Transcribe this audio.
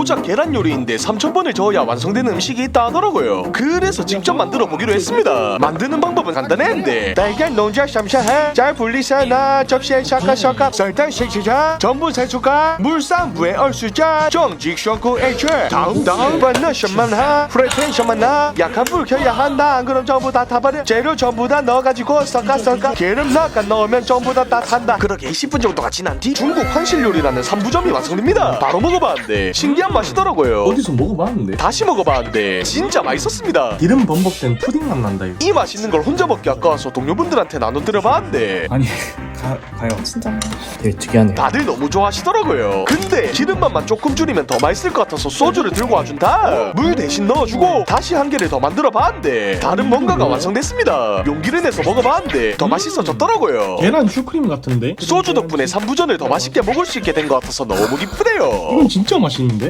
고작 계란 요리인데 3,000번을 저어야 완성되는 음식이 있다 하더라고요. 그래서 직접 만들어 보기로 했습니다. 만드는 방법은 간단했는데 달걀 농자 샴샤해 잘 분리해놔 접시에 샤카 샤카 설탕 식시자 전분 세 숟갈 물 3부에 얼수자 정직 쇼크 H 다음 다음 반나 셔만하 프라이팬 셔만하. 약한 불 켜야 한다. 안 그럼 전부 다 타버려. 재료 전부 다 넣어가지고 섞어 섞어 기름 넣어 넣으면 전부 다 따뜻한다. 그렇게 20분 정도가 지난 뒤 중국 환실 요리라는 3부점이 완성됩니다. 바로 먹어봤는데 신기한 맛이더라고요. 어디서 먹어봤는데? 다시 먹어봤는데 진짜 맛있었습니다. 기름 범벅된 푸딩 맛 난다 이거 이 맛있는 걸 혼자 먹기 아까워서 동료분들한테 나눠 드려봤는데. 아니 가, 가요. 진짜. 되게 특이하네요. 다들 너무 좋아하시더라고요. 근데 기름맛만 조금 줄이면 더 맛있을 것 같아서 소주를 들고 와준 다음 물 대신 넣어주고 다시 한 개를 더 만들어 봤는데 다른 뭔가가 완성됐습니다. 용기를 내서 먹어봤는데 더 맛있어졌더라고요. 계란 슈크림 같은데? 소주 덕분에 3부전을 더 맛있게 먹을 수 있게 된 것 같아서 너무 기쁘네요. 이건 진짜 맛있는데